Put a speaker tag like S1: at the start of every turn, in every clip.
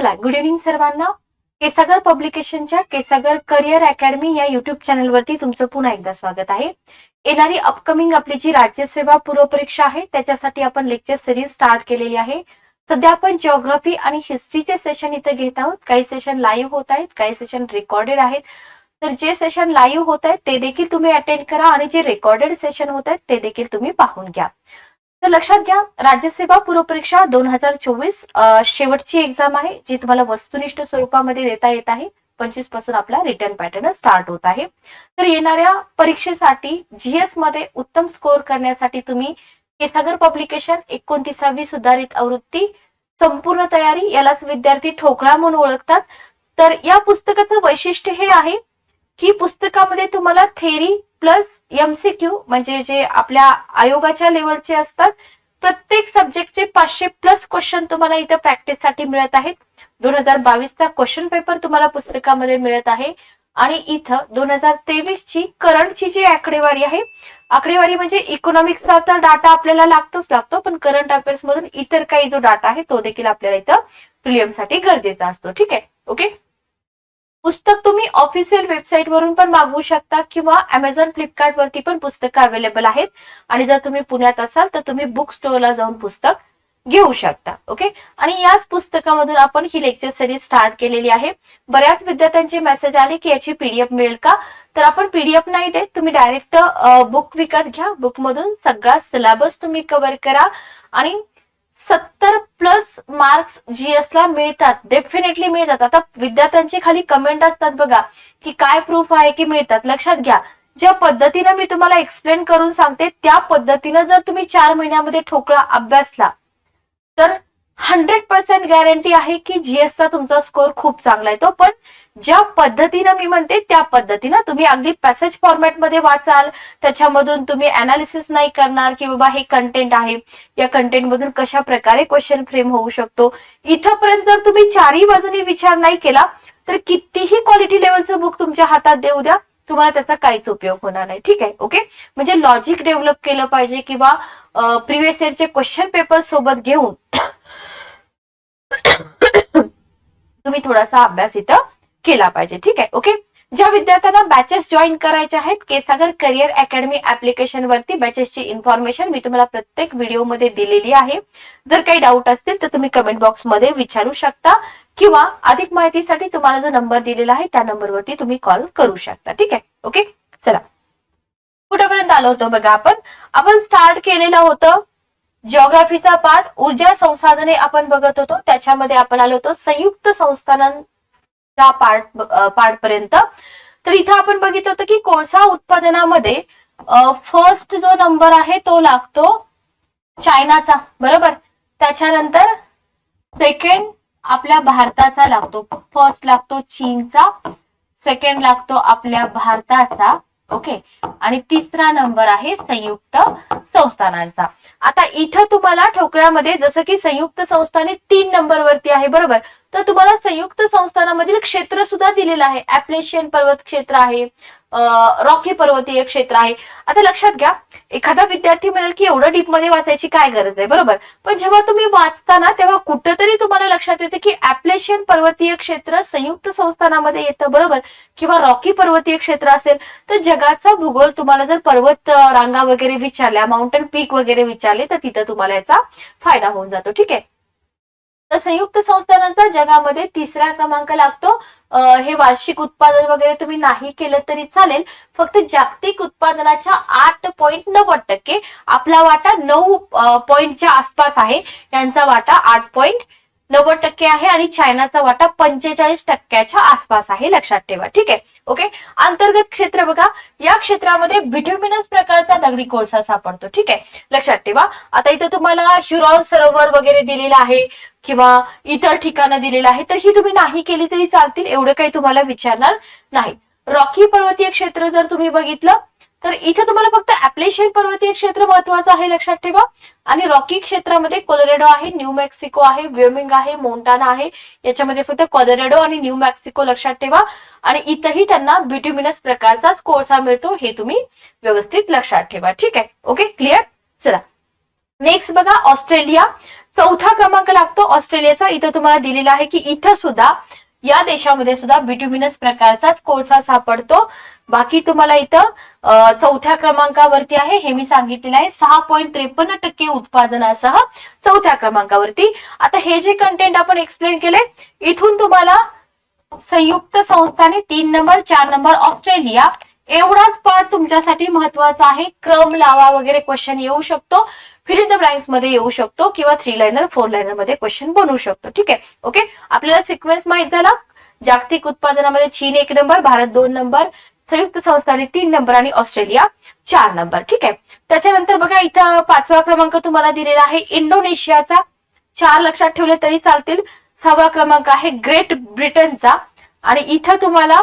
S1: चला good evening सर्वांना. केसागर पब्लिकेशनच्या केसागर करिअर अकॅडमी या युट्यूब चॅनलवरती तुमचं पुन्हा एकदा स्वागत आहे. येणारी अपकमिंग आपली जी राज्यसेवा पूर्वपरीक्षा आहे त्याच्यासाठी आपण लेक्चर सिरीज स्टार्ट केलेली आहे. सध्या आपण जिओग्राफी आणि हिस्ट्रीचे सेशन इथं घेत आहोत. काही सेशन लाईव्ह होत आहेत काही सेशन रेकॉर्डेड आहेत. तर जे सेशन लाईव्ह होत आहेत ते देखील तुम्ही अटेंड करा आणि जे रेकॉर्डेड सेशन होत आहेत ते देखील तुम्ही पाहून घ्या. तर लक्षात घ्या राज्यसेवा पूर्वपरीक्षा दोन हजार चोवीस शेवटची एक्झाम आहे जी तुम्हाला वस्तुनिष्ठ स्वरूपामध्ये देता येत आहे. पंचवीसपासून आपला रिटर्न पॅटर्न स्टार्ट होत आहे. तर येणाऱ्या परीक्षेसाठी जीएसमध्ये उत्तम स्कोअर करण्यासाठी तुम्ही केसागर पब्लिकेशन एकोणतीसावी सुधारित आवृत्ती संपूर्ण तयारी यालाच विद्यार्थी ठोकळा म्हणून ओळखतात. तर या पुस्तकाचं वैशिष्ट्य हे आहे की पुस्तकामध्ये तुम्हाला थेरी प्लस एमसीक्यू म्हणजे जे आपल्या आयोगाच्या लेवलचे असतात प्रत्येक सब्जेक्टचे पाचशे प्लस क्वेश्चन तुम्हाला इथं प्रॅक्टिससाठी मिळत आहेत. दोन हजार बावीसचा क्वेश्चन पेपर तुम्हाला पुस्तकामध्ये मिळत आहे. आणि इथं दोन हजार तेवीस ची करंटची जी आकडेवारी आहे आकडेवारी म्हणजे इकॉनॉमिक्सचा तर डाटा आपल्याला लागतोच लागतो पण करंट अफेअर्स मधून इतर काही जो डाटा आहे तो देखील आपल्याला इथं प्रिलियमसाठी गरजेचा असतो. ठीक आहे? ओके पुस्तक तुम्ही ऑफिशियल वेबसाईट वरून पण मागवू शकता किंवा अमेझॉन फ्लिपकार्ट वरती पण पुस्तकं अवेलेबल आहेत. आणि जर तुम्ही पुण्यात असाल तर तुम्ही बुक स्टोअरला जाऊन पुस्तक घेऊ शकता. ओके आणि याच पुस्तकामधून आपण ही लेक्चर सिरीज स्टार्ट केलेली आहे. बऱ्याच विद्यार्थ्यांचे मेसेज आले की याची पीडीएफ मिळेल का? तर आपण पीडीएफ नाही देत. तुम्ही डायरेक्ट बुक विकत घ्या. बुक मधून सगळा सिलेबस तुम्ही कव्हर करा. आणि सत्तर प्लस मार्क्स जीएस ला मिळतात. डेफिनेटली मिळतात. आता विद्यार्थ्यांचे खाली कमेंट असतात बघा की काय प्रूफ आहे की मिळतात? लक्षात घ्या. ज्या पद्धतीनं मी तुम्हाला एक्सप्लेन करून सांगते त्या पद्धतीनं जर तुम्ही चार महिन्यामध्ये ठोकळा अभ्यासला तर हंड्रेड पर्सेंट गॅरंटी आहे की जीएसचा तुमचा स्कोअर खूप चांगला येतो पण ज्या पद्धतीनं मी म्हणते त्या पद्धतीनं तुम्ही अगदी पॅसेज फॉर्मॅटमध्ये वाचाल त्याच्यामधून तुम्ही अनालिसिस नाही करणार की बाबा हे कंटेंट आहे या कंटेंट मधून कशा प्रकारे क्वेश्चन फ्रेम होऊ शकतो. इथंपर्यंत जर तुम्ही चारही बाजूने विचार नाही केला तर कितीही क्वालिटी लेवलचं बुक तुमच्या हातात देऊ द्या तुम्हाला त्याचा काहीच उपयोग होणार नाही. ठीक आहे ओके म्हणजे लॉजिक डेव्हलप केलं पाहिजे किंवा प्रिव्हियस इयरचे क्वेश्चन पेपर सोबत घेऊन तुम्ही थोडासा अभ्यास इथं केला पाहिजे. ठीक आहे? ओके ज्या विद्यार्थ्यांना बॅचेस जॉईन करायचे आहेत केसागर करिअर अकॅडमी ऍप्लिकेशन वरती बॅचेसची इन्फॉर्मेशन मी तुम्हाला प्रत्येक व्हिडिओमध्ये दिलेली आहे. जर काही डाऊट असतील तर तुम्ही कमेंट बॉक्समध्ये विचारू शकता किंवा अधिक माहितीसाठी तुम्हाला जो नंबर दिलेला आहे त्या नंबरवरती तुम्ही कॉल करू शकता. ठीक आहे? ओके चला. कुठेपर्यंत आलो होतो बघा आपण? आपण स्टार्ट केलेलं होतं जिओग्राफीचा पाठ ऊर्जा संसाधने आपण बघत होतो. त्याच्यामध्ये आपण आलो होतो. संयुक्त संस्थानांच्या पार्ट पार्ट तर इथं आपण बघितलं होतं की कोळसा उत्पादनामध्ये फर्स्ट जो नंबर आहे तो लागतो चायनाचा. बरोबर? त्याच्यानंतर सेकंड आपल्या भारताचा लागतो. फर्स्ट लागतो चीनचा. सेकंड लागतो आपल्या भारताचा. ओके आणि तिसरा नंबर आहे संयुक्त संस्थानांचा. आता इथं तुम्हाला ठोकळ्यामध्ये जसं की संयुक्त संस्थाने तीन नंबरवरती आहे बरोबर? तर तुम्हाला संयुक्त संस्थानामधील क्षेत्र सुद्धा दिलेलं आहे. ऍप्लेशियन पर्वत क्षेत्र आहे. रॉकी पर्वतीय क्षेत्र आहे. आता लक्षात घ्या एखादा विद्यार्थी म्हणेल की एवढं डीपमध्ये वाचायची काय गरज आहे बरोबर? पण जेव्हा तुम्ही वाचताना तेव्हा कुठंतरी तुम्हाला लक्षात येतं की ऍप्लेशियन पर्वतीय क्षेत्र संयुक्त संस्थानामध्ये येतं बरोबर? किंवा रॉकी पर्वतीय क्षेत्र असेल तर जगाचा भूगोल तुम्हाला जर पर्वत रांगा वगैरे विचारल्या माउंटन पीक वगैरे विचारले तर तिथं तुम्हाला याचा फायदा होऊन जातो ठीक आहे? तर संयुक्त संस्थानांचा जगामध्ये तिसरा क्रमांक लागतो. हे वार्षिक उत्पादन वगैरे तुम्ही नाही केलं तरी चालेल. फक्त जागतिक उत्पादनाच्या आठ पॉईंट नव्वद टक्के आपला वाटा नऊ पॉईंटच्या आसपास आहे. यांचा वाटा आठ पॉईंट नव्वद टक्के आहे आणि चायनाचा वाटा पंचेचाळीस टक्क्याच्या आसपास आहे. लक्षात ठेवा. ठीक आहे? ओके? अंतर्गत क्षेत्र बघा. या क्षेत्रामध्ये बिट्युमिनस प्रकारचा दगडी कोळसा सापडतो. ठीक आहे? लक्षात ठेवा. आता इथं तुम्हाला ह्युरॉन सरोवर वगैरे दिलेला आहे. किंवा इतर ठिकाणं दिलेलं आहे तर ही तुम्ही नाही केली तरी चालतील एवढं काही तुम्हाला विचारणार नाही. रॉकी पर्वतीय क्षेत्र जर तुम्ही बघितलं तर इथे तुम्हाला फक्त ऍप्लेशियन पर्वतीय क्षेत्र महत्वाचं आहे लक्षात ठेवा. आणि रॉकी क्षेत्रामध्ये कोलोरेडो आहे न्यू मेक्सिको आहे वेमिंग आहे मोंटाना आहे याच्यामध्ये फक्त कोलोरेडो आणि न्यू मेक्सिको लक्षात ठेवा. आणि इथंही त्यांना बिट्युमिनस प्रकारचाच कोळसा मिळतो हे तुम्ही व्यवस्थित लक्षात ठेवा. ठीक आहे? ओके? क्लिअर? चला. नेक्स्ट बघा ऑस्ट्रेलिया. चौथा क्रमांक लागतो ऑस्ट्रेलियाचा. इथं तुम्हाला दिलेला आहे की इथं सुद्धा या देशामध्ये सुद्धा बिट्युमिनस प्रकारचाच कोळसा सापडतो. बाकी तुम्हाला इथं चौथ्या क्रमांकावरती आहे हे मी सांगितलेलं आहे. सहा पॉईंट त्रेपन्न टक्के उत्पादनासह चौथ्या क्रमांकावरती. आता हे जे कंटेंट आपण एक्सप्लेन केले इथून तुम्हाला संयुक्त संस्थाने तीन नंबर चार नंबर ऑस्ट्रेलिया एवढाच पार्ट तुमच्यासाठी महत्त्वाचा आहे. क्रम लावा वगैरे क्वेश्चन येऊ शकतो. फिल द ब्लँक्समध्ये येऊ शकतो किंवा थ्री लाईनर फोर लाईनरमध्ये क्वेश्चन बनवू शकतो. ठीक आहे? ओके आपल्याला सिक्वेन्स माहीत झाला. जागतिक उत्पादनामध्ये चीन एक नंबर भारत दोन नंबर संयुक्त संस्थाने तीन नंबर आणि ऑस्ट्रेलिया चार नंबर ठीक आहे? त्याच्यानंतर बघा इथं पाचवा क्रमांक तुम्हाला दिलेला आहे. इंडोनेशियाचा. चार लक्षात ठेवले तरी चालतील. सहावा क्रमांक आहे ग्रेट ब्रिटनचा. आणि इथं तुम्हाला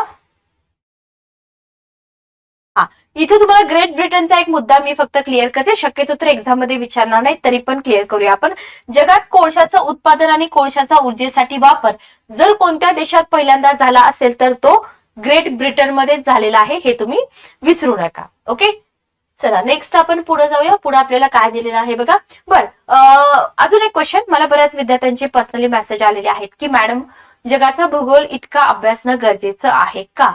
S1: इथे तुम्हाला ग्रेट ब्रिटनचा एक मुद्दा मी फक्त क्लिअर करते. शक्यतो तर एक्झाममध्ये विचारणार नाही तरी पण क्लिअर करूया आपण. जगात कोळशाचं उत्पादन आणि कोळशाचा ऊर्जेसाठी वापर जर कोणत्या देशात पहिल्यांदा झाला असेल तर तो ग्रेट ब्रिटनमध्ये झालेला आहे हे तुम्ही विसरू नका. ओके चला नेक्स्ट आपण पुढे जाऊया. पुढे आपल्याला काय दिलेलं आहे बघा. बर अजून एक क्वेश्चन मला बऱ्याच विद्यार्थ्यांचे पर्सनली मेसेज आलेले आहेत की मॅडम जगाचा भूगोल इतका अभ्यासणं गरजेचं आहे का?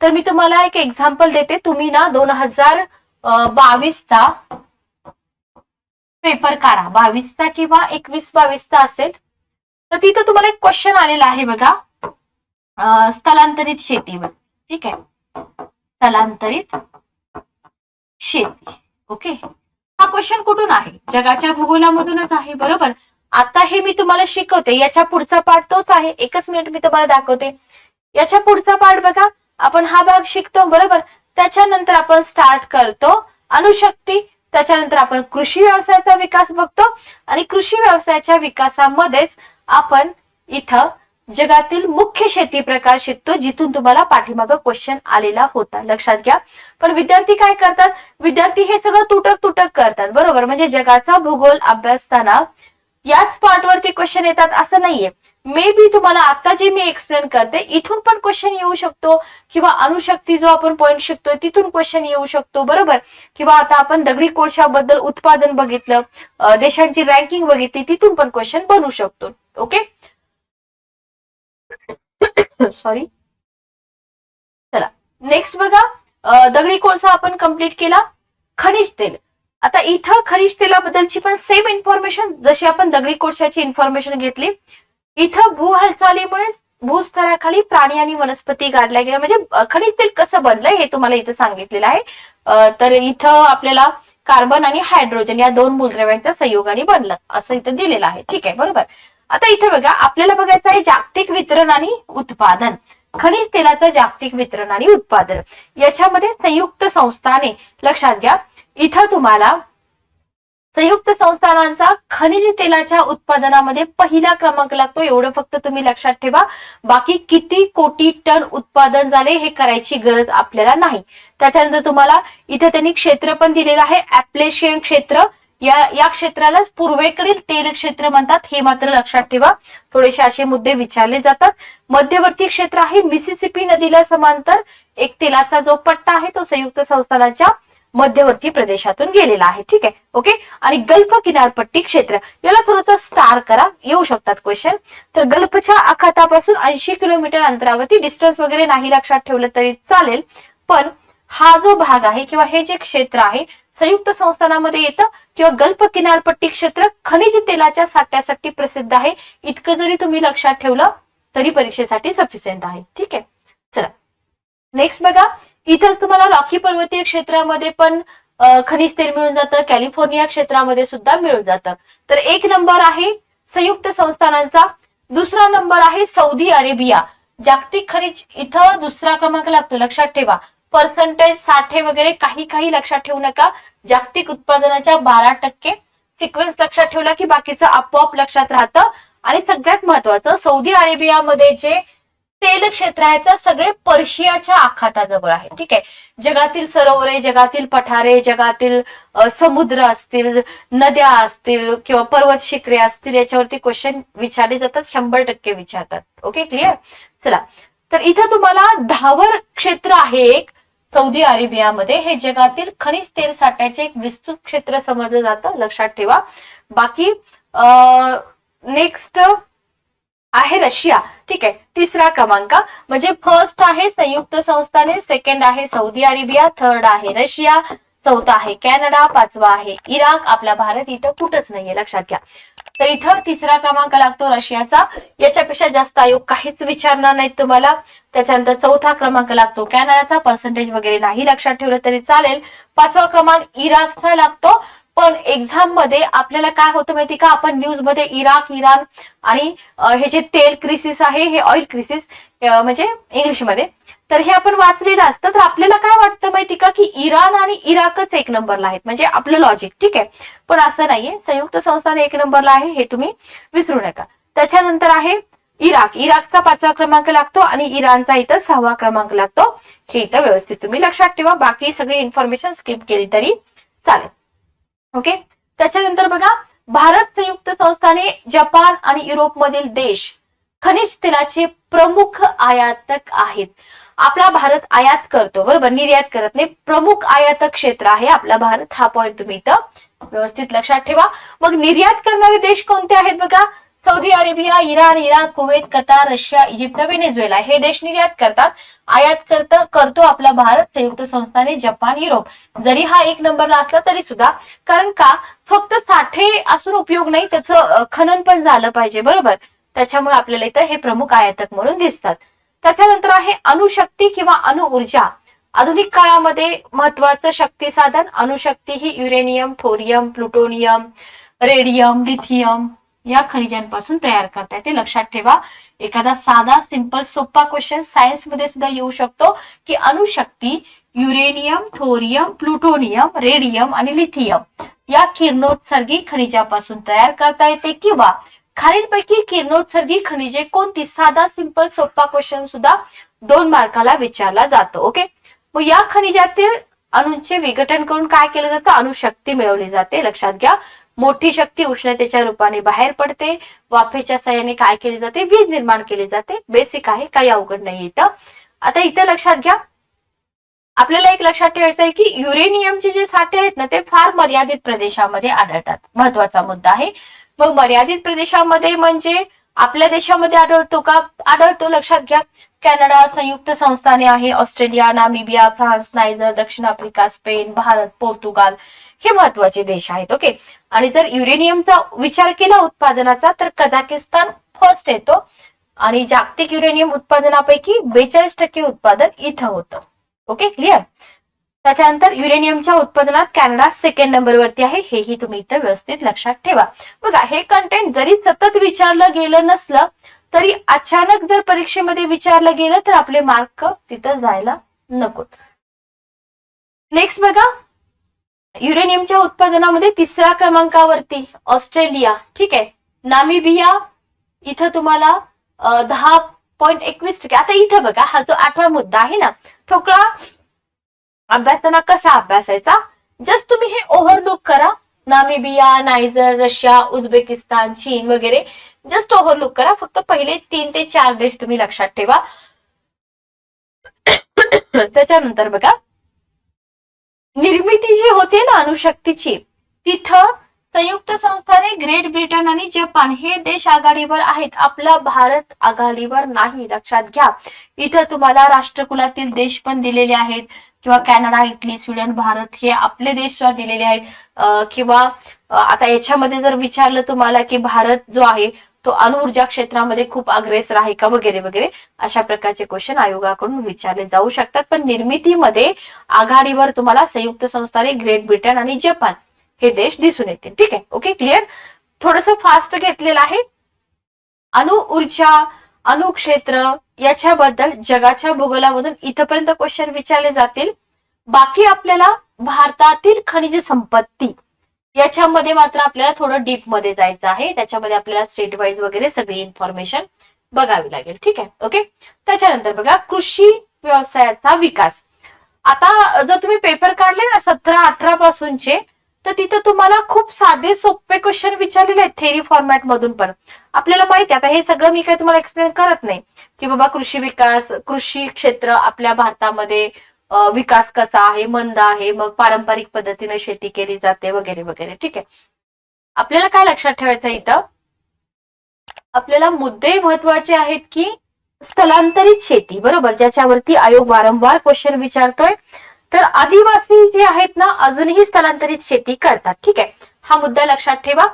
S1: तर मी तुम्हाला एक एक्झाम्पल देते. तुम्ही ना दोन हजार बावीसचा पेपर काढा. बावीसचा किंवा एकवीस बावीसचा असेल तर तिथं तुम्हाला एक क्वेश्चन आलेला आहे बघा. स्थलांतरित शेतीवर. ठीक आहे? स्थलांतरित शेती. ओके? हा क्वेश्चन कुठून आहे? जगाच्या भूगोलामधूनच आहे बरोबर? आता हे मी तुम्हाला शिकवते. याच्या पुढचा पार्ट तोच आहे. एकच मिनिट मी तुम्हाला दाखवते. याच्या पुढचा पार्ट बघा. आपण हा भाग शिकतो बरोबर? त्याच्यानंतर आपण स्टार्ट करतो. अनुशक्ती त्याच्यानंतर आपण कृषी व्यवसायाचा विकास बघतो आणि कृषी व्यवसायाच्या विकासामध्येच आपण इथं जगातील मुख्य शेती प्रकार शिकतो जिथून तुम्हाला पाठीमागं क्वेश्चन आलेला होता. लक्षात घ्या. पण विद्यार्थी काय करतात? विद्यार्थी हे सगळं तुटक तुटक करतात बरोबर? म्हणजे जगाचा भूगोल अभ्यासताना याच पार्टवरती क्वेश्चन येतात असं नाहीये. मे बी तुम्हाला आता जे मी एक्सप्लेन करते इथून पण क्वेश्चन येऊ शकतो. किंवा अणुशक्ती जो आपण पॉईंट शिकतोय तिथून क्वेश्चन येऊ शकतो बरोबर? किंवा आता आपण दगडी कोळशाबद्दल उत्पादन बघितलं देशांची रँकिंग बघितली तिथून पण क्वेश्चन बनू शकतो. ओके सॉरी चला. नेक्स्ट बघा दगडी कोळसा आपण कंप्लीट केला खनिज तेल. आता इथं खनिज तेलाबद्दलची पण सेम इन्फॉर्मेशन जशी आपण दगडी कोळशाची इन्फॉर्मेशन घेतली इथं भू हालचालीमुळे भूस्तराखाली प्राणी आणि वनस्पती गाडल्या गेल्या. म्हणजे खनिज तेल कसं बनलंय हे तुम्हाला इथं सांगितलेलं आहे. तर इथं आपल्याला कार्बन आणि हायड्रोजन या दोन मूलद्रव्यांच्या संयोगाने बनलं असं इथं दिलेलं आहे. ठीक आहे बरोबर? आता इथे बघा आपल्याला बघायचं आहे जागतिक वितरण आणि उत्पादन. खनिज तेलाचं जागतिक वितरण आणि उत्पादन. याच्यामध्ये संयुक्त संस्थाने लक्षात घ्या इथं तुम्हाला संयुक्त संस्थानांचा खनिज तेलाच्या उत्पादनामध्ये पहिला क्रमांक लागतो. एवढं फक्त तुम्ही लक्षात ठेवा. बाकी किती कोटी टन उत्पादन झाले हे करायची गरज आपल्याला नाही. त्याच्यानंतर तुम्हाला इथे त्यांनी क्षेत्र पण दिलेलं आहे. ऍप्लेशियन क्षेत्र. या या क्षेत्रालाच पूर्वेकडील तेल क्षेत्र म्हणतात. हे मात्र लक्षात ठेवा. थोडेसे असे मुद्दे विचारले जातात. मध्यवर्ती क्षेत्र आहे. मिसिसिपी नदीला समांतर एक तेलाचा जो पट्टा आहे तो संयुक्त संस्थानाच्या मध्यवर्ती प्रदेशातून गेलेला आहे. ठीक आहे? ओके आणि गल्फ किनारपट्टी क्षेत्र याला थोडंसं स्टार करा. येऊ शकतात क्वेश्चन तर गल्फच्या आखातापासून ऐंशी किलोमीटर अंतरावरती डिस्टन्स वगैरे नाही लक्षात ठेवलं तरी चालेल. पण हा जो भाग आहे किंवा हे जे क्षेत्र आहे संयुक्त संस्थानामध्ये येतं किंवा गल्फ किनारपट्टी क्षेत्र खनिज तेलाच्या साठ्यासाठी प्रसिद्ध आहे. इतकं जरी तुम्ही लक्षात ठेवलं तरी परीक्षेसाठी सफिशियंट आहे. ठीक आहे? चला. नेक्स्ट बघा. इथंच तुम्हाला रॉकी पर्वतीय क्षेत्रामध्ये पण खनिज तेल मिळून जातं. कॅलिफोर्निया क्षेत्रामध्ये सुद्धा मिळून जातं. तर एक नंबर आहे संयुक्त संस्थानांचा. दुसरा नंबर आहे सौदी अरेबिया. जागतिक खनिज इथं दुसरा क्रमांक लागतो. लक्षात ठेवा. पर्सेंटेज साठे वगैरे काही काही लक्षात ठेवू नका. जागतिक उत्पादनाच्या बारा टक्के. सिक्वेन्स लक्षात ठेवला की बाकीचं आपोआप लक्षात राहतं. आणि सगळ्यात महत्वाचं सौदी अरेबियामध्ये जे तेल क्षेत्र आहे तर सगळे पर्शियाच्या आखाताजवळ आहे. ठीक आहे? जगातील सरोवरे जगातील पठारे जगातील समुद्र असतील नद्या असतील किंवा पर्वत शिखरे असतील याच्यावरती क्वेश्चन विचारले जातात शंभर टक्के विचारतात. ओके क्लिअर चला. तर इथं तुम्हाला धावर क्षेत्र आहे एक सौदी अरेबियामध्ये. हे जगातील खनिज तेल साठ्याचे एक विस्तृत क्षेत्र समजलं जातं लक्षात ठेवा. बाकी नेक्स्ट आहे रशिया. ठीक आहे. तिसरा क्रमांक. म्हणजे फर्स्ट आहे संयुक्त संस्थाने सेकंड आहे सौदी अरेबिया थर्ड आहे रशिया चौथा आहे कॅनडा पाचवा आहे इराक. आपला भारत इथं कुठंच नाहीये. लक्षात घ्या. तर इथं तिसरा क्रमांक लागतो रशियाचा. याच्यापेक्षा जास्त आयोग काहीच विचारणार नाहीत तुम्हाला. त्याच्यानंतर चौथा क्रमांक लागतो कॅनडाचा. पर्सेंटेज वगैरे नाही लक्षात ठेवलं तरी चालेल. पाचवा क्रमांक इराकचा लागतो. पण एक्झाममध्ये आपल्याला काय होतं माहिती का? आपण न्यूजमध्ये इराक इराण आणि हे जे तेल क्रिसिस आहे हे ऑइल क्रिसिस म्हणजे इंग्लिशमध्ये तर हे आपण वाचलेलं असतं. तर आपल्याला काय वाटतं माहिती का? की इराण आणि इराकच एक नंबरला आहेत. म्हणजे आपलं लॉजिक ठीक आहे? पण असं नाहीये. संयुक्त संस्थान एक नंबरला आहे. हे तुम्ही विसरू नका. त्याच्यानंतर आहे इराक. इराकचा पाचवा क्रमांक लागतो आणि इराणचा इथं सहावा क्रमांक लागतो. हे इथं व्यवस्थित तुम्ही लक्षात ठेवा. बाकी सगळी इन्फॉर्मेशन स्किप केली तरी चालेल. ओके? त्याच्यानंतर बघा भारत संयुक्त संस्थाने जपान आणि युरोपमधील देश खनिज तेलाचे प्रमुख आयातक आहेत. आपला भारत आयात करतो बरोबर? निर्यात करत नाही. प्रमुख आयातक क्षेत्र आहे आपला भारत हा पॉईंट तुम्ही इथं व्यवस्थित लक्षात ठेवा. मग निर्यात करणारे देश कोणते आहेत बघा? Saudi Arabia Iran Iraq Kuwait Qatar Russia Egypt Venezuela हे देश निर्यात करतात. आयात करत करतो आपला भारत संयुक्त संस्थाने जपान युरोप. जरी हा एक नंबरला असला तरी सुद्धा कारण का? फक्त साठे असून उपयोग नाही त्याचं खनन पण झालं पाहिजे बरोबर? त्याच्यामुळे आपल्याला इथं हे प्रमुख आयातक म्हणून दिसतात. त्याच्यानंतर आहे अणुशक्ती किंवा अणुऊर्जा. आधुनिक काळामध्ये महत्वाचं शक्ती साधन अणुशक्ती ही uranium thorium plutonium radium lithium या खनिजांपासून तयार करता येते लक्षात ठेवा. एखादा साधा सिंपल सोपा क्वेश्चन सायन्समध्ये सुद्धा येऊ शकतो की अणुशक्ती युरेनियम थोरियम प्लुटोनियम रेडियम आणि लिथियम या किरणोत्सर्गी खनिजापासून तयार करता येते किंवा खालीलपैकी किरणोत्सर्गी खनिजे कोणती? साधा सिंपल सोपा क्वेश्चन सुद्धा दोन मार्काला विचारला जातो. ओके मग या खनिजातील अणूंचे विघटन करून काय केलं जातं? अणुशक्ती मिळवली जाते. लक्षात घ्या. मोठी शक्ती उष्णतेच्या रूपाने बाहेर पडते. वाफेच्या साह्याने काय केले जाते? वीज निर्माण केली जाते. बेसिक आहे काही अवघड नाही इथं. आता इथं लक्षात घ्या. आपल्याला एक लक्षात ठेवायचं आहे की युरेनियमचे जे साठे आहेत ना ते फार मर्यादित प्रदेशामध्ये आढळतात. महत्त्वाचा मुद्दा आहे. मग मर्यादित प्रदेशामध्ये म्हणजे आपल्या देशामध्ये आढळतो का? आढळतो. लक्षात घ्या. कॅनडा संयुक्त संस्थाने आहे. ऑस्ट्रेलिया नामिबिया फ्रान्स नायजर दक्षिण आफ्रिका स्पेन भारत पोर्तुगाल हे महत्त्वाचे देश आहेत. ओके? आणि जर युरेनियमचा विचार केला उत्पादनाचा तर कझाकिस्तान फर्स्ट येतो. आणि जागतिक युरेनियम उत्पादनापैकी बेचाळीस टक्के उत्पादन इथं होतं. ओके? क्लिअर त्याच्यानंतर युरेनियमच्या उत्पादनात कॅनडा सेकंड नंबरवरती आहे. हेही तुम्ही इथं व्यवस्थित लक्षात ठेवा. बघा हे कंटेंट जरी सतत विचारलं गेलं नसलं तरी अचानक जर परीक्षेमध्ये विचारलं गेलं तर आपले मार्क तिथं जायला नको. नेक्स्ट बघा युरेनियमच्या उत्पादनामध्ये तिसऱ्या क्रमांकावरती ऑस्ट्रेलिया ठीक आहे. नामिबिया इथं तुम्हाला दहा पॉईंट एकवीस टक्के. आता इथं बघा हा जो आठवा मुद्दा आहे ना ठोकळा अभ्यासताना कसा अभ्यासायचा? जस्ट तुम्ही हे ओव्हरलुक करा. नामिबिया नायजर रशिया उझबेकिस्तान चीन वगैरे. जस्ट ओव्हरलुक करा. फक्त पहिले तीन ते चार देश तुम्ही लक्षात ठेवा. त्याच्यानंतर बघा. निर्मिती जी होते ना अणुशक्तीची तिथं संयुक्त संस्थाने ग्रेट ब्रिटन आणि जपान हे देश आघाडीवर आहेत. आपला भारत आघाडीवर नाही लक्षात घ्या. इथं तुम्हाला राष्ट्रकुलातील देश पण दिलेले आहेत किंवा कॅनडा इटली स्वीडन भारत हे आपले देश सुद्धा दिलेले आहेत. किंवा आता याच्यामध्ये जर विचारलं तुम्हाला की भारत जो आहे तो अणुऊर्जा क्षेत्रामध्ये खूप अग्रेसर आहे का वगैरे वगैरे अशा प्रकारचे क्वेश्चन आयोगाकडून विचारले जाऊ शकतात. पण निर्मितीमध्ये आघाडीवर तुम्हाला संयुक्त संस्थाने ग्रेट ब्रिटन आणि जपान हे देश दिसून येतील. ठीक आहे? ओके क्लिअर थोडस फास्ट घेतलेलं आहे. अणु ऊर्जा अणुक्षेत्र याच्याबद्दल जगाच्या भूगोलामधून इथपर्यंत क्वेश्चन विचारले जातील. बाकी आपल्याला भारतातील खनिज संपत्ती याच्यामध्ये मात्र आपल्याला थोडं डीपमध्ये जायचं आहे. त्याच्यामध्ये आपल्याला स्टेट वाईज वगैरे सगळी इन्फॉर्मेशन बघावी लागेल. ठीक आहे? ओके त्याच्यानंतर बघा कृषी व्यवसायाचा विकास. आता जर तुम्ही पेपर काढले ना सतरा अठरा पासूनचे तर तिथं तुम्हाला खूप साधे सोपे क्वेश्चन विचारलेले आहेत थेरी फॉर्मॅट मधून पण. आपल्याला माहिती आता हे सगळं मी काही तुम्हाला एक्सप्लेन करत नाही की बाबा कृषी विकास कृषी क्षेत्र आपल्या भारतामध्ये विकास कसा आहे मंद आहे मग पारंपरिक पद्धतीने शेती केली जाते वगैरे वगैरे. ठीक आहे. आपल्याला काय लक्षात ठेवायचं इथं? आपल्याला मुद्दे महत्त्वाचे आहेत की स्थलांतरित शेती बरोबर? ज्याच्यावरती आयोग वारंवार क्वेश्चन विचारतोय. तर आदिवासी जे आहेत ना अजूनही स्थलांतरित शेती करतात. ठीक आहे? हा मुद्दा लक्षात ठेवा.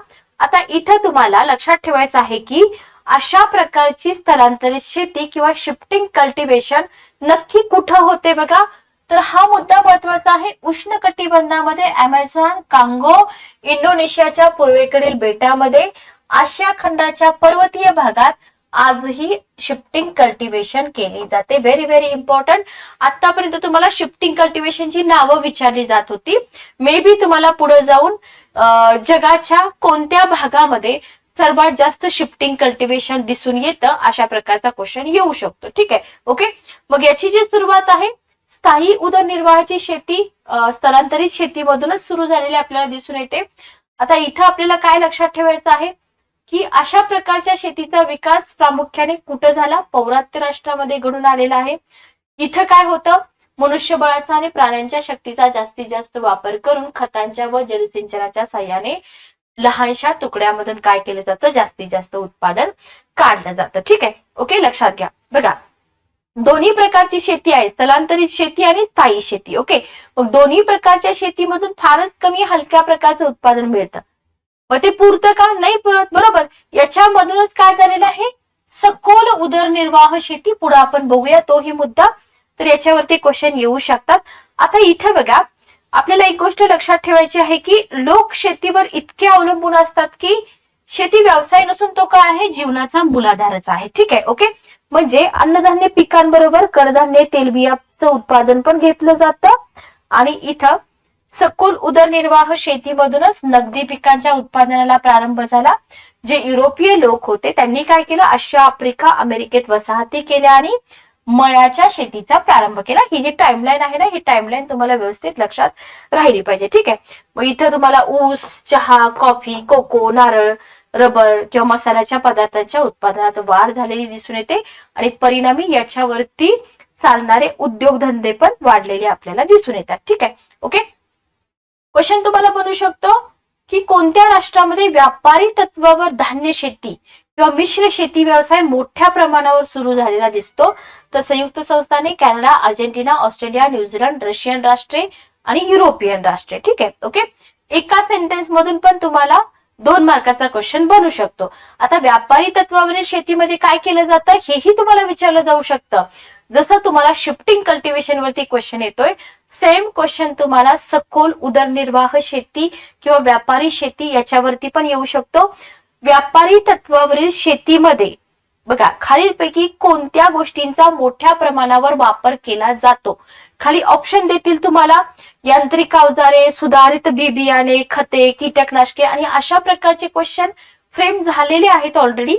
S1: आता इथं तुम्हाला लक्षात ठेवायचं आहे की अशा प्रकारची स्थलांतरित शेती किंवा शिफ्टिंग कल्टिवेशन नक्की कुठं होते बघा? तर हा मुद्दा महत्त्वाचा आहे. उष्ण कटिबंधामध्ये अमेझॉन कांगो इंडोनेशियाच्या पूर्वेकडील बेटामध्ये आशिया खंडाच्या पर्वतीय भागात आजही शिफ्टिंग कल्टिवेशन केली जाते. व्हेरी व्हेरी इम्पॉर्टंट आतापर्यंत तुम्हाला शिफ्टिंग कल्टिवेशनची नावं विचारली जात होती. मे बी तुम्हाला पुढे जाऊन जगाच्या कोणत्या भागामध्ये सर्वात जास्त शिफ्टिंग कल्टिवेशन दिसून येतं अशा प्रकारचा क्वेश्चन येऊ शकतो. ठीक आहे? ओके मग याची जी सुरुवात आहे स्थायी उदरनिर्वाहाची शेती स्थलांतरित शेतीमधूनच सुरू झालेली आपल्याला दिसून येते. आता इथं आपल्याला काय लक्षात ठेवायचं आहे? की अशा प्रकारच्या शेतीचा विकास प्रामुख्याने कुठं झाला? पौरात्य राष्ट्रामध्ये घडून आलेला आहे. इथं काय होतं? मनुष्यबळाचा आणि प्राण्यांच्या शक्तीचा जास्तीत जास्त वापर करून खतांच्या व जलसिंचनाच्या सहाय्याने लहानशा तुकड्यामधून काय केलं जातं? जास्तीत जास्त उत्पादन काढलं जातं. ठीक आहे? ओके? लक्षात घ्या. बघा दोन्ही प्रकारची शेती आहे. स्थलांतरित शेती आणि स्थायी शेती. ओके? मग दोन्ही प्रकारच्या शेतीमधून फारच कमी हलक्या प्रकारचं उत्पादन मिळतं. मग ते पुरतं का? नाही पुरत. बरोबर. याच्यामधूनच काय झालेलं आहे? सखोल उदरनिर्वाह शेती पुढे आपण बघूया. तोही मुद्दा. तर याच्यावरती क्वेश्चन येऊ शकतात. आता इथे बघा. आपल्याला एक गोष्ट लक्षात ठेवायची आहे की लोक शेतीवर इतके अवलंबून असतात की शेती व्यवसाय नसून तो काय आहे? जीवनाचा मूलाधारच आहे. ठीक आहे ओके? म्हणजे अन्नधान्य पिकांबरोबर कडधान्य तेलबियाचं उत्पादन पण घेतलं जातं. आणि इथं सखोल उदरनिर्वाह शेतीमधूनच नगदी पिकांच्या उत्पादनाला प्रारंभ झाला. जे युरोपीय लोक होते त्यांनी काय केलं? आशिया आफ्रिका अमेरिकेत वसाहती केल्या आणि मळ्याच्या शेतीचा प्रारंभ केला. ही जी टाइमलाईन आहे ना ही टाइमलाईन तुम्हाला व्यवस्थित लक्षात राहिली पाहिजे. ठीक आहे? मग इथं तुम्हाला ऊस चहा कॉफी कोको नारळ रबर किंवा मसाल्याच्या पदार्थांच्या उत्पादनात वाढ झालेली दिसून येते आणि परिणामी याच्यावरती चालणारे उद्योगधंदे पण वाढलेले आपल्याला दिसून येतात. ठीक आहे? ओके? क्वेश्चन तुम्हाला बनू शकतो की कोणत्या राष्ट्रामध्ये व्यापारी तत्वावर धान्य शेती किंवा मिश्र शेती व्यवसाय मोठ्या प्रमाणावर सुरू झालेला दिसतो? तर संयुक्त संस्थाने Canada Argentina Australia New Zealand Russian राष्ट्रे आणि युरोपियन राष्ट्रे. ठीक आहे? ओके एका सेंटेन्स मधून पण तुम्हाला दोन मार्काचा क्वेश्चन बनू शकतो. आता व्यापारी तत्वावरील शेतीमध्ये काय केलं जातं? हेही तुम्हाला विचारलं जाऊ शकतं. जसं तुम्हाला शिफ्टिंग कल्टिवेशन वरती क्वेश्चन येतोय सेम क्वेश्चन तुम्हाला सखोल उदरनिर्वाह शेती किंवा व्यापारी शेती याच्यावरती पण येऊ शकतो. व्यापारी तत्वावरील शेतीमध्ये बघा खालीलपैकी कोणत्या गोष्टींचा मोठ्या प्रमाणावर वापर केला जातो? खाली ऑप्शन देतील तुम्हाला यांत्रिक अवजारे सुधारित बी बियाणे खते कीटकनाशके आणि अशा प्रकारचे क्वेश्चन फ्रेम झालेले आहेत ऑलरेडी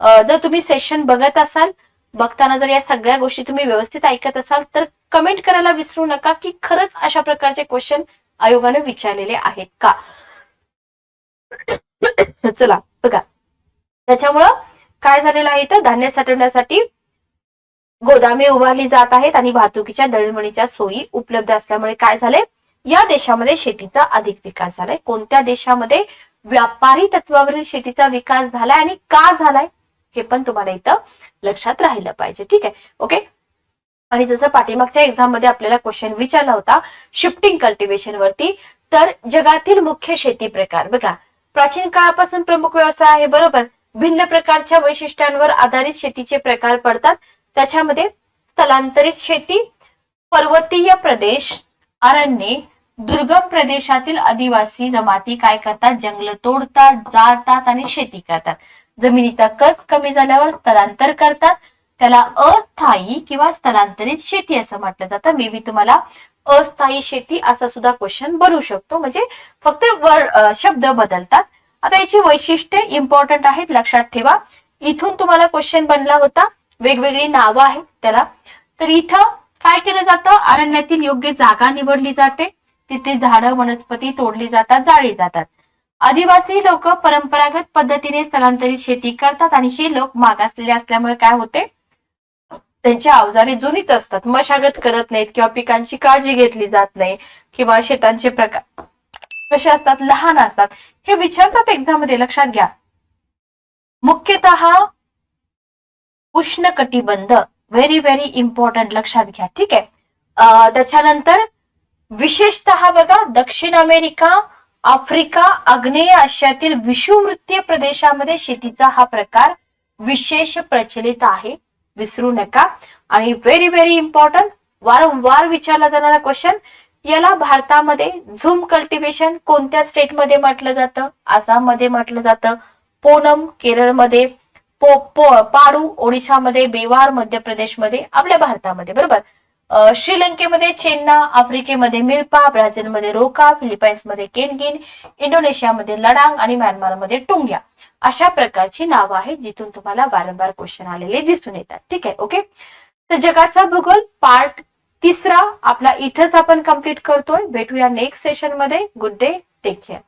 S1: जर तुम्ही सेशन बघत असाल बघताना जर या सगळ्या गोष्टी तुम्ही व्यवस्थित ऐकत असाल तर कमेंट करायला विसरू नका की खरंच अशा प्रकारचे क्वेश्चन आयोगाने विचारलेले आहेत का? चला बघा. त्याच्यामुळं काय झालेलं आहे तर धान्य साठवण्यासाठी गोदामे उभारली जात आहेत आणि वाहतुकीच्या दळणवळीच्या सोयी उपलब्ध असल्यामुळे काय झाले या देशामध्ये शेतीचा अधिक विकास झालाय. कोणत्या देशामध्ये व्यापारी तत्वावरील शेतीचा विकास झालाय आणि का झालाय? हे पण तुम्हाला इथं लक्षात राहिलं पाहिजे. ठीक आहे? ओके आणि जसं पाठीमागच्या एक्झाममध्ये आपल्याला क्वेश्चन विचारला होता शिफ्टिंग कल्टिवेशन वरती तर जगातील मुख्य शेती प्रकार. बघा प्राचीन काळापासून प्रमुख व्यवसाय आहे बरोबर? भिन्न प्रकारच्या वैशिष्ट्यांवर आधारित शेतीचे प्रकार पडतात. त्याच्यामध्ये स्थलांतरित शेती पर्वतीय प्रदेश अरण्ये दुर्गम प्रदेशातील आदिवासी जमाती काय करतात? जंगल तोडतात जाळतात आणि शेती करतात. जमिनीचा कस कमी झाल्यावर स्थलांतर करतात. त्याला अस्थायी किंवा स्थलांतरित शेती असं म्हटलं जातं. मे बी तुम्हाला अस्थायी शेती असा सुद्धा क्वेश्चन बनू शकतो. म्हणजे फक्त वर शब्द बदलतात. आता याची वैशिष्ट्ये इम्पॉर्टंट आहेत लक्षात ठेवा. इथून तुम्हाला क्वेश्चन बनला होता. वेगवेगळी नावं आहेत त्याला. तर इथं काय केलं जातं? अरण्यातील योग्य जागा निवडली जाते. तिथे झाडं वनस्पती तोडली जातात जाळली जातात. आदिवासी लोक परंपरागत पद्धतीने स्थलांतरित शेती करतात आणि हे लोक मागासलेले असल्यामुळे काय होते? त्यांची अवजारे जुनीच असतात. मशागत करत नाहीत किंवा पिकांची काळजी घेतली जात नाही किंवा शेतांचे प्रकार कसे असतात? लहान असतात. हे विचारतात एक्झाममध्ये लक्षात घ्या. मुख्यतः उष्णकटिबंध. व्हेरी व्हेरी इम्पॉर्टंट लक्षात घ्या. ठीक आहे. अं, त्याच्यानंतर विशेषतः बघा दक्षिण अमेरिका आफ्रिका आग्नेय आशियातील विषुववृत्तीय प्रदेशामध्ये शेतीचा हा प्रकार विशेष प्रचलित आहे. विसरू नका. आणि व्हेरी व्हेरी इम्पॉर्टंट वारंवार विचारला जाणारा क्वेश्चन याला भारतामध्ये झूम कल्टिवेशन कोणत्या स्टेटमध्ये म्हटलं जातं? आसाममध्ये म्हटलं जातं. पोनम केरळमध्ये. पो, पो पाडू ओडिशामध्ये बेवार मध्य प्रदेशमध्ये आपल्या भारतामध्ये. बरोबर? श्रीलंकेमध्ये चेन्ना आफ्रिकेमध्ये मिल्पा ब्राझीलमध्ये रोका फिलिपाईन्समध्ये केनगिन इंडोनेशियामध्ये लडांग आणि म्यानमारमध्ये टुंग्या अशा प्रकारची नावं आहेत जिथून तुम्हाला वारंवार क्वेश्चन आलेले दिसून येतात. ठीक आहे ओके तर जगाचा भूगोल पार्ट तिसरा आपला इथंच आपण कंप्लीट करतोय. भेटूया नेक्स्ट सेशनमध्ये गुड डे टेक केअर